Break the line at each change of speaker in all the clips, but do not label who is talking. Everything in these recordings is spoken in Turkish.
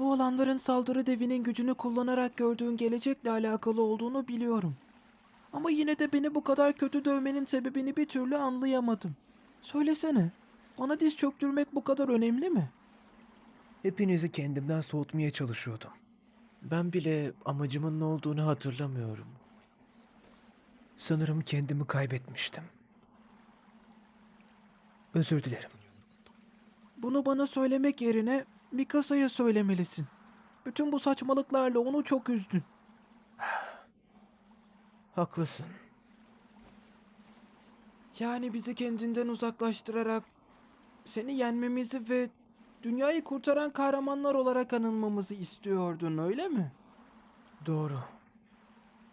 Bu olanların saldırı devinin gücünü kullanarak gördüğün gelecekle alakalı olduğunu biliyorum. Ama yine de beni bu kadar kötü dövmenin sebebini bir türlü anlayamadım. Söylesene, bana diz çöktürmek bu kadar önemli mi?
Hepinizi kendimden soğutmaya çalışıyordum. Ben bile amacımın ne olduğunu hatırlamıyorum. Sanırım kendimi kaybetmiştim. Özür dilerim.
Bunu bana söylemek yerine Mikasa'ya söylemelisin. Bütün bu saçmalıklarla onu çok üzdün.
Haklısın.
Yani bizi kendinden uzaklaştırarak seni yenmemizi ve dünyayı kurtaran kahramanlar olarak anılmamızı istiyordun öyle mi?
Doğru.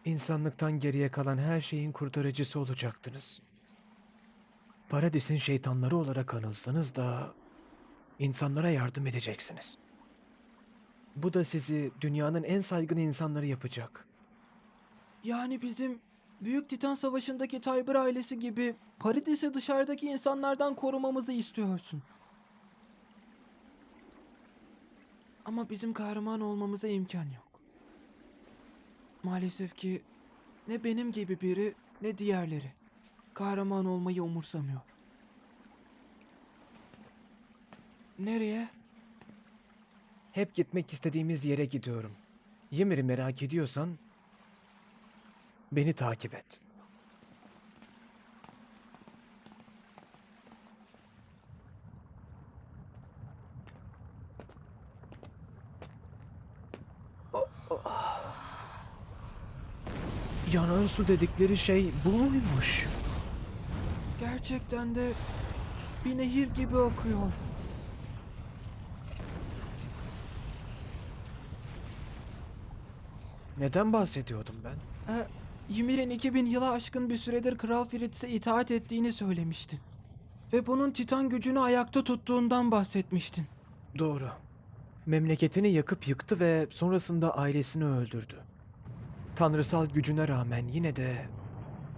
İnsanlıktan geriye kalan her şeyin kurtarıcısı olacaktınız. Paradisin şeytanları olarak anılsanız da insanlara yardım edeceksiniz. Bu da sizi dünyanın en saygın insanları yapacak.
Yani bizim Büyük Titan Savaşı'ndaki Tybur ailesi gibi Paradis'i dışarıdaki insanlardan korumamızı istiyorsun. Ama bizim kahraman olmamıza imkan yok. Maalesef ki ne benim gibi biri ne diğerleri kahraman olmayı umursamıyor. Nereye?
Hep gitmek istediğimiz yere gidiyorum. Ymir'i merak ediyorsan beni takip et. Yanan su dedikleri şey bu muymuş?
Gerçekten de bir nehir gibi akıyor.
Neden bahsediyordum ben?
E, Ymir'in 2000 yıla aşkın bir süredir Kral Fritz'e itaat ettiğini söylemiştin. Ve bunun Titan gücünü ayakta tuttuğundan bahsetmiştin.
Doğru. Memleketini yakıp yıktı ve sonrasında ailesini öldürdü. Tanrısal gücüne rağmen yine de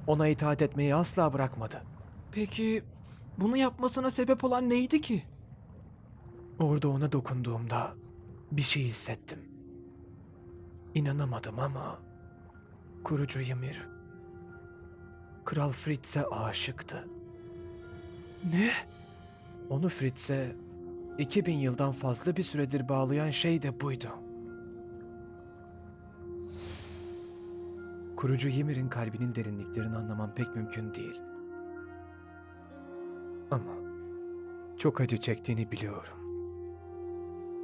ona itaat etmeyi asla bırakmadı.
Peki bunu yapmasına sebep olan neydi ki?
Orada ona dokunduğumda bir şey hissettim. İnanamadım ama kurucu Ymir Kral Fritz'e aşıktı.
Ne?
Onu Fritz'e 2000 yıldan fazla bir süredir bağlayan şey de buydu. Kurucu Ymir'in kalbinin derinliklerini anlamam pek mümkün değil. Ama çok acı çektiğini biliyorum.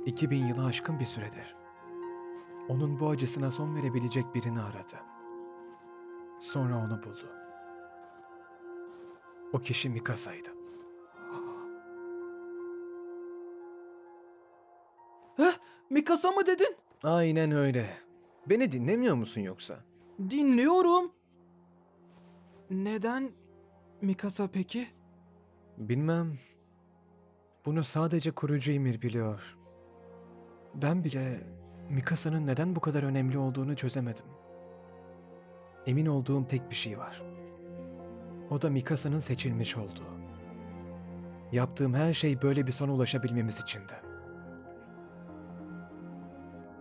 2000 yılı aşkın bir süredir. Onun bu acısına son verebilecek birini aradı. Sonra onu buldu. O kişi Mikasa'ydı.
Heh, Mikasa mı dedin?
Aynen öyle. Beni dinlemiyor musun yoksa?
Dinliyorum. Neden Mikasa peki?
Bilmem. Bunu sadece kurucu Ymir biliyor. Ben bile Mikasa'nın neden bu kadar önemli olduğunu çözemedim. Emin olduğum tek bir şey var. O da Mikasa'nın seçilmiş olduğu. Yaptığım her şey böyle bir sona ulaşabilmemiz içindi.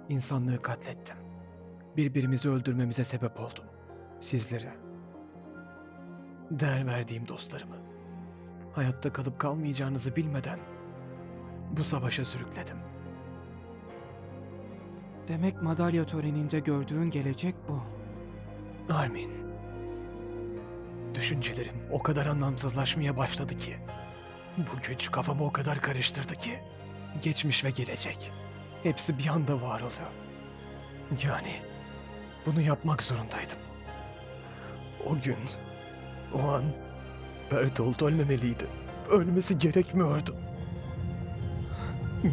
İnsanlığı katlettim. Birbirimizi öldürmemize sebep oldum. Sizleri. Değer verdiğim dostlarımı. Hayatta kalıp kalmayacağınızı bilmeden bu savaşa sürükledim.
Demek madalya töreninde gördüğün gelecek bu.
Armin. Düşüncelerim o kadar anlamsızlaşmaya başladı ki. Bu güç kafamı o kadar karıştırdı ki. Geçmiş ve gelecek. Hepsi bir anda var oluyor. Yani bunu yapmak zorundaydım. O gün, o an Bertolt ölmemeliydi. Ölmesi gerekmiyordu.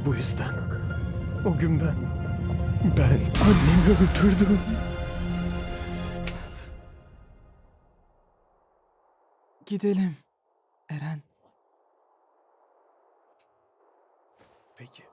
Bu yüzden o gün ben, ben annemi öldürdüm.
Gidelim. Eren.
Peki.